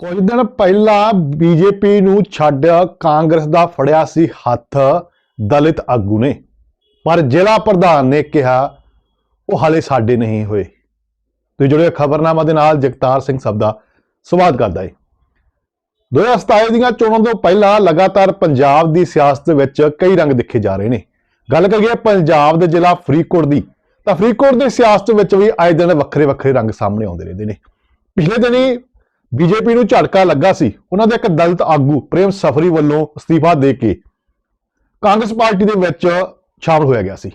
ਕੁਝ ਦਿਨ ਪਹਿਲਾਂ ਬੀਜੇਪੀ ਨੂੰ ਛੱਡ ਕਾਂਗਰਸ ਦਾ ਫੜਿਆ ਸੀ ਹੱਥ, ਦਲਿਤ ਆਗੂ ਨੇ। ਪਰ ਜ਼ਿਲ੍ਹਾ ਪ੍ਰਧਾਨ ਨੇ ਕਿਹਾ, ਉਹ ਹਾਲੇ ਸਾਡੇ ਨਹੀਂ ਹੋਏ। ਤੇ ਜਿਹੜੇ ਖਬਰਨਾਮਾ ਦੇ ਨਾਲ ਜਗਤਾਰ ਸਿੰਘ ਸਭ ਦਾ ਸਵਾਗਤ ਕਰਦਾ ਹੈ 2027 ਦੀਆਂ ਚੋਣਾਂ ਤੋਂ ਪਹਿਲਾਂ ਲਗਾਤਾਰ ਪੰਜਾਬ ਦੀ ਸਿਆਸਤ ਵਿੱਚ ਕਈ ਰੰਗ ਦੇਖੇ ਜਾ ਰਹੇ ਨੇ। ਗੱਲ ਕਰੀਏ ਪੰਜਾਬ ਦੇ ਜ਼ਿਲ੍ਹਾ ਫਰੀਦਕੋਟ ਦੀ, ਤਾਂ ਫਰੀਦਕੋਟ ਦੀ ਸਿਆਸਤ ਵਿੱਚ ਵੀ ਆਏ ਦਿਨ ਵੱਖਰੇ ਵੱਖਰੇ ਰੰਗ ਸਾਹਮਣੇ ਆਉਂਦੇ ਰਹਿੰਦੇ ਨੇ। ਪਿਛਲੇ ਦਿਨੀ ਬੀਜੇਪੀ ਨੂੰ ਝਟਕਾ ਲੱਗਾ ਸੀ। ਉਹਨਾਂ ਦੇ ਇੱਕ ਦਲਿਤ ਆਗੂ ਪ੍ਰੇਮ ਸਫਰੀ ਵੱਲੋਂ ਅਸਤੀਫਾ ਦੇ ਕੇ ਕਾਂਗਰਸ ਪਾਰਟੀ ਦੇ ਵਿੱਚ ਸ਼ਾਮਲ ਹੋਇਆ ਗਿਆ ਸੀ।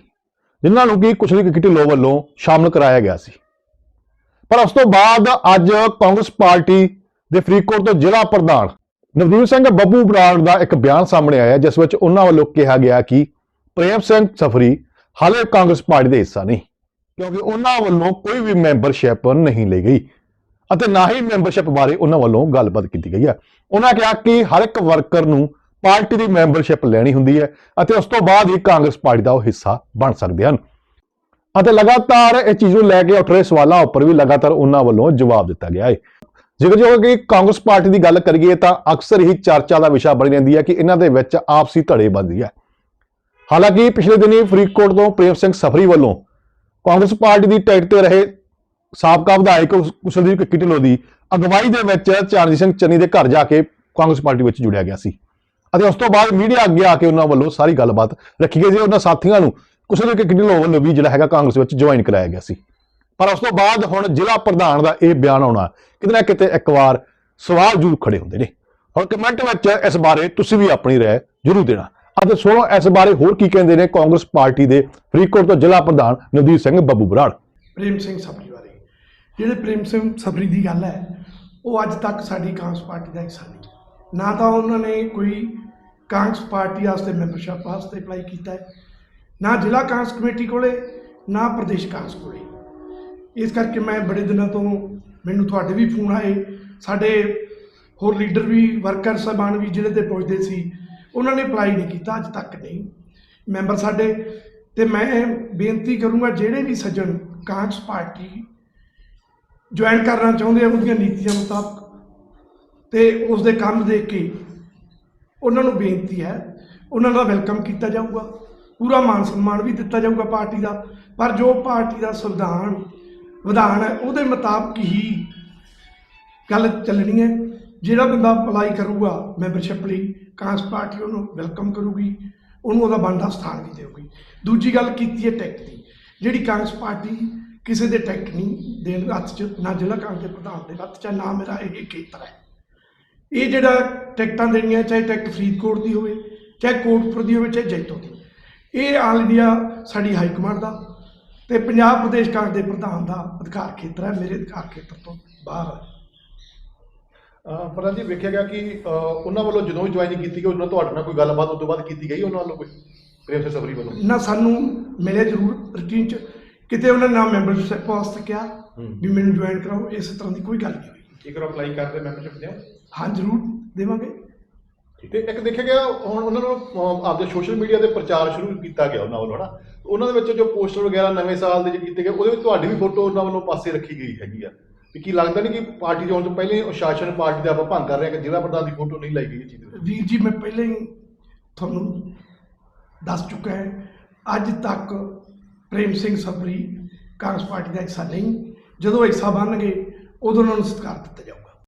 ਜਿਨ੍ਹਾਂ ਨੂੰ ਕਿ ਕੁਸ਼ਲੀ ਕ੍ਰਿਕਟ ਲੋ ਵੱਲੋਂ ਸ਼ਾਮਲ ਕਰਾਇਆ ਗਿਆ ਸੀ। ਪਰ ਉਸ ਤੋਂ ਬਾਅਦ ਅੱਜ ਕਾਂਗਰਸ ਪਾਰਟੀ ਦੇ ਫਰੀਦਕੋਟ ਤੋਂ ਜ਼ਿਲ੍ਹਾ ਪ੍ਰਧਾਨ ਨਵਦੀਪ ਸਿੰਘ ਬੱਬੂ ਬਰਾੜ ਦਾ ਇੱਕ ਬਿਆਨ ਸਾਹਮਣੇ ਆਇਆ, ਜਿਸ ਵਿੱਚ ਉਹਨਾਂ ਵੱਲੋਂ ਕਿਹਾ ਗਿਆ ਕਿ ਪ੍ਰੇਮ ਸਿੰਘ ਸਫਰੀ ਹਾਲੇ ਕਾਂਗਰਸ ਪਾਰਟੀ ਦੇ ਹਿੱਸਾ ਨਹੀਂ, ਕਿਉਂਕਿ ਉਹਨਾਂ ਵੱਲੋਂ ਕੋਈ ਵੀ ਮੈਂਬਰਸ਼ਿਪ ਨਹੀਂ ਲਈ ਗਈ। ਅਤੇ ਨਾ ਹੀ ਮੈਂਬਰਸ਼ਿਪ ਬਾਰੇ ਉਹਨਾਂ ਵੱਲੋਂ ਗੱਲਬਾਤ ਕੀਤੀ ਗਈ ਹੈ। ਉਹਨਾਂ ਕਿਹਾ ਕਿ ਹਰ ਇੱਕ ਵਰਕਰ ਨੂੰ ਪਾਰਟੀ ਦੀ ਮੈਂਬਰਸ਼ਿਪ ਲੈਣੀ ਹੁੰਦੀ ਹੈ ਅਤੇ ਉਸ ਤੋਂ ਬਾਅਦ ਹੀ ਕਾਂਗਰਸ ਪਾਰਟੀ ਦਾ ਉਹ ਹਿੱਸਾ ਬਣ ਸਕਦੇ ਹਨ। ਅਤੇ ਲਗਾਤਾਰ ਇਹ ਚੀਜ਼ ਨੂੰ ਲੈ ਕੇ ਉੱਠ ਰਹੇ ਸਵਾਲਾਂ ਉੱਪਰ ਵੀ ਲਗਾਤਾਰ ਉਹਨਾਂ ਵੱਲੋਂ ਜਵਾਬ ਦਿੱਤਾ ਗਿਆ ਹੈ। ਜੇਕਰ ਜੋ ਕਿ ਕਾਂਗਰਸ ਪਾਰਟੀ ਦੀ ਗੱਲ ਕਰੀਏ ਤਾਂ ਅਕਸਰ ਹੀ ਚਰਚਾ ਦਾ ਵਿਸ਼ਾ ਬਣੀ ਰਹਿੰਦੀ ਹੈ ਕਿ ਇਹਨਾਂ ਦੇ ਵਿੱਚ ਆਪਸੀ ਧੜੇਬੰਦੀ ਹੈ। ਹਾਲਾਂਕਿ ਪਿਛਲੇ ਦਿਨੀ ਫਰੀਦਕੋਟ ਤੋਂ ਪ੍ਰੇਮ ਸਿੰਘ ਸਫਰੀ ਵੱਲੋਂ ਕਾਂਗਰਸ ਪਾਰਟੀ ਦੀ ਟਿਕਟ ਤੇ ਰਹੇ ਸਾਬਕਾ ਵਿਧਾਇਕ ਕੁਸ਼- ਕੁਸ਼ਲਦੀਪ ਢਿੱਲੋਂ ਦੀ ਅਗਵਾਈ ਦੇ ਵਿੱਚ ਚਰਨਜੀਤ ਸਿੰਘ ਚੰਨੀ ਦੇ ਘਰ ਜਾ ਕੇ ਕਾਂਗਰਸ ਪਾਰਟੀ ਵਿੱਚ ਜੁੜਿਆ ਗਿਆ ਸੀ। ਅਤੇ ਉਸ ਤੋਂ ਬਾਅਦ ਮੀਡੀਆ ਅੱਗੇ ਆ ਕੇ ਉਹਨਾਂ ਵੱਲੋਂ ਸਾਰੀ ਗੱਲਬਾਤ ਰੱਖੀ ਗਈ ਸੀ। ਉਹਨਾਂ ਸਾਥੀਆਂ ਨੂੰ ਕੁਸ਼ਲਦੀਪ ਕਿੱਟਲੋ ਵੱਲੋਂ ਵੀ ਜਿਹੜਾ ਹੈਗਾ ਕਾਂਗਰਸ ਵਿੱਚ ਜੁਆਇਨ ਕਰਾਇਆ ਗਿਆ ਸੀ। ਪਰ ਉਸ ਤੋਂ ਬਾਅਦ ਹੁਣ ਜ਼ਿਲ੍ਹਾ ਪ੍ਰਧਾਨ ਦਾ ਇਹ ਬਿਆਨ ਆਉਣਾ ਕਿਤੇ ਨਾ ਕਿਤੇ ਇੱਕ ਵਾਰ ਸਵਾਲ ਜ਼ਰੂਰ ਖੜੇ ਹੁੰਦੇ ਨੇ। ਹੁਣ ਕਮੈਂਟ ਵਿੱਚ ਇਸ ਬਾਰੇ ਤੁਸੀਂ ਵੀ ਆਪਣੀ ਰਾਏ ਜ਼ਰੂਰ ਦੇਣਾ। ਅਤੇ ਸੁਣੋ, ਇਸ ਬਾਰੇ ਹੋਰ ਕੀ ਕਹਿੰਦੇ ਨੇ ਕਾਂਗਰਸ ਪਾਰਟੀ ਦੇ ਫਰੀਦਕੋਟ ਤੋਂ ਜ਼ਿਲ੍ਹਾ ਪ੍ਰਧਾਨ ਨਵਦੀਪ ਸਿੰਘ ਬੱਬੂ ਬਰਾੜ। ਪ੍ਰੇਮ ਸਿੰਘ ਸਬਰੀ ਜਿਹੜੇ ਪ੍ਰੇਮ ਸਿੰਘ ਸਬਰੀ ਦੀ ਗੱਲ ਹੈ, ਉਹ ਅੱਜ ਤੱਕ ਸਾਡੀ ਕਾਂਗਰਸ ਪਾਰਟੀ ਦਾ ਹਿੱਸਾ ਨਹੀਂ। ਨਾ ਤਾਂ ਉਹਨਾਂ ਨੇ ਕੋਈ ਕਾਂਗਰਸ ਪਾਰਟੀ ਵਾਸਤੇ ਮੈਂਬਰਸ਼ਿਪ ਵਾਸਤੇ ਅਪਲਾਈ ਕੀਤਾ ਹੈ, ਨਾ ਜ਼ਿਲ੍ਹਾ ਕਾਂਗਰਸ ਕਮੇਟੀ ਕੋਲੇ, ਨਾ ਪ੍ਰਦੇਸ਼ ਕਾਂਗਰਸ ਕੋਲੇ। ਇਸ ਕਰਕੇ ਮੈਂ ਬੜੇ ਦਿਨਾਂ ਤੋਂ ਮੈਨੂੰ ਤੁਹਾਡੇ ਵੀ ਫੋਨ ਆਏ, ਸਾਡੇ ਹੋਰ ਲੀਡਰ ਵੀ, ਵਰਕਰ ਸਾਹਿਬਾਨ ਵੀ ਜਿਹੜੇ ਤੇ ਪਹੁੰਚਦੇ ਸੀ, ਉਹਨਾਂ ਨੇ ਅਪਲਾਈ ਨਹੀਂ ਕੀਤਾ, ਅੱਜ ਤੱਕ ਨਹੀਂ। ਮੈਂਬਰ ਸਾਡੇ, ਤੇ ਮੈਂ ਬੇਨਤੀ ਕਰੂੰਗਾ ਜਿਹੜੇ ਵੀ ਸੱਜਣ ਕਾਂਗਰਸ ਪਾਰਟੀ ਜੁਆਇਨ ਕਰਨਾ ਚਾਹੁੰਦੇ ਆ ਉਹਦੀਆਂ ਨੀਤੀਆਂ ਮੁਤਾਬਕ। ਤੇ ਉਸ ਦੇ ਕੰਮ ਦੇਖ ਕੇ ਉਹਨਾਂ ਨੂੰ ਬੇਨਤੀ ਹੈ, ਉਹਨਾਂ ਦਾ ਵੈਲਕਮ ਕੀਤਾ ਜਾਊਗਾ। ਪੂਰਾ ਮਾਨ ਸਨਮਾਨ ਵੀ ਦਿੱਤਾ ਜਾਊਗਾ ਪਾਰਟੀ ਦਾ। ਪਰ ਜੋ ਪਾਰਟੀ ਦਾ ਸੰਵਿਧਾਨ ਵਿਧਾਨ ਹੈ, ਉਹਦੇ ਮੁਤਾਬਕ ਹੀ ਗੱਲ ਚੱਲਣੀ ਹੈ। ਜਿਹੜਾ ਬੰਦਾ ਅਪਲਾਈ ਕਰੂਗਾ ਮੈਂਬਰਸ਼ਿਪ ਲਈ, ਕਾਂਗਰਸ ਪਾਰਟੀ ਉਹਨੂੰ ਵੈਲਕਮ ਕਰੂਗੀ, ਉਹਨੂੰ ਉਹਦਾ ਬਣਦਾ ਸਥਾਨ ਵੀ ਦੇਊਗੀ। ਦੂਜੀ ਗੱਲ ਕੀਤੀ ਹੈ ਟੈਕ ਦੀ ਜਿਹੜੀ ਕਾਂਗਰਸ ਪਾਰਟੀ ਕਿਸੇ ਦੇ ਟੈਕਟ ਨਹੀਂ ਦੇਣ ਹੱਥ 'ਚ ਨਾ ਜ਼ਿਲ੍ਹਾ ਕਾਂਗਰਸ ਦੇ ਪ੍ਰਧਾਨ ਦੇ ਹੱਥ 'ਚ ਨਾ ਮੇਰਾ ਇਹ ਖੇਤਰ ਹੈ। ਇਹ ਜਿਹੜਾ ਟਿਕਟਾਂ ਦੇਣੀਆਂ ਚਾਹੇ ਟਿਕਟ ਫਰੀਦਕੋਟ ਦੀ ਹੋਵੇ ਚਾਹੇ ਕੋਟਪੁਰ ਦੀ ਹੋਵੇ ਚਾਹੇ ਜੈਤੋ ਦੀ। ਇਹ ਆਲ ਇੰਡੀਆ ਸਾਡੀ ਹਾਈ ਕਮਾਂਡ ਦਾ ਤੇ ਪੰਜਾਬ ਪ੍ਰਦੇਸ਼ ਕਾਂਗਰਸ ਦੇ ਪ੍ਰਧਾਨ ਦਾ ਅਧਿਕਾਰ ਖੇਤਰ ਹੈ ਮੇਰੇ ਅਧਿਕਾਰ ਖੇਤਰ ਤੋਂ ਬਾਹਰ ਹੈ। ਪ੍ਰਧਾਨ ਜੀ ਵੇਖਿਆ ਗਿਆ ਕਿ ਉਹਨਾਂ ਵੱਲੋਂ ਜਦੋਂ ਜੁਆਇਨ ਕੀਤੀ ਗਈ ਉਹਨਾਂ ਤੁਹਾਡੇ ਨਾਲ ਕੋਈ ਗੱਲਬਾਤ ਉਸ ਤੋਂ ਬਾਅਦ ਕੀਤੀ ਗਈ ਉਹਨਾਂ ਵੱਲੋਂ ਕੋਈ ਪ੍ਰੇਮ ਸਿੰਘ ਸਫਰੀ ਵੱਲੋਂ? ਨਾ ਸਾਨੂੰ ਮਿਲਿਆ ਜ਼ਰੂਰ ਰੂਟੀਨ ਚ। ਕਿਤੇ ਉਹਨਾਂ ਨੇ ਨਾ ਮੈਂਬਰਸ਼ਿਪ ਵਾਸਤੇ ਕਿਹਾ। ਵੀ ਮੈਨੂੰ ਜੁਆਇਨ ਕਰਾਓ ਇਸ ਤਰ੍ਹਾਂ ਦੀ ਕੋਈ ਗੱਲ ਨਹੀਂ ਹੋਈ। ਜੇਕਰ ਅਪਲਾਈ ਕਰਦੇ ਮੈਂਬਰਸ਼ਿਪ ਦਿਓ? ਹਾਂ ਜ਼ਰੂਰ ਦੇਵਾਂਗੇ। ਤੇ ਇੱਕ ਦੇਖਿਆ ਗਿਆ ਹੁਣ ਉਹਨਾਂ ਨੂੰ ਆਪਦੇ ਸੋਸ਼ਲ ਮੀਡੀਆ ਤੇ ਪ੍ਰਚਾਰ ਸ਼ੁਰੂ ਕੀਤਾ ਗਿਆ ਉਹਨਾਂ ਵੱਲੋਂ ਹਨਾ? ਉਹਨਾਂ ਦੇ ਵਿੱਚ ਜੋ ਪੋਸਟਰ ਵਗੈਰਾ ਨਵੇਂ ਸਾਲ ਦੇ ਜਿਹੜੇ ਕੀਤੇ ਗਏ ਉਹਦੇ ਵਿੱਚ ਤੁਹਾਡੀ ਵੀ ਫੋਟੋ ਉਹਨਾਂ ਵੱਲੋਂ ਪਾਸੇ ਰੱਖੀ ਗਈ ਹੈਗੀ ਆ। ਵੀ ਕੀ ਲੱਗਦਾ ਨਹੀਂ ਕਿ ਪਾਰਟੀ ਆਉਣ ਤੋਂ ਪਹਿਲੇ ਸ਼ਾਸਨ ਪਾਰਟੀ ਦਾ ਆਪਾਂ ਭੰਗ ਕਰ ਰਹੇ ਹਾਂ ਕਿ ਜ਼ਿਲ੍ਹਾ ਪ੍ਰਧਾਨ ਦੀ ਫੋਟੋ ਨਹੀਂ ਲਾਈ ਗਈ ਇਹ ਚੀਜ਼ ਵਿੱਚ? ਵੀਰ ਜੀ ਮੈਂ ਪਹਿਲਾਂ ਹੀ ਤੁਹਾਨੂੰ ਦੱਸ ਚੁੱਕਾ ਹੈ ਅੱਜ ਤੱਕ ਪ੍ਰੇਮ ਸਿੰਘ ਸਬਰੀ ਕਾਂਗਰਸ ਪਾਰਟੀ ਦਾ ਹਿੱਸਾ ਨਹੀਂ ਜਦੋਂ ਹਿੱਸਾ ਬਣਨਗੇ, ਉਦੋਂ ਉਹਨਾਂ ਨੂੰ ਸਤਿਕਾਰ ਦਿੱਤਾ ਜਾਊਗਾ।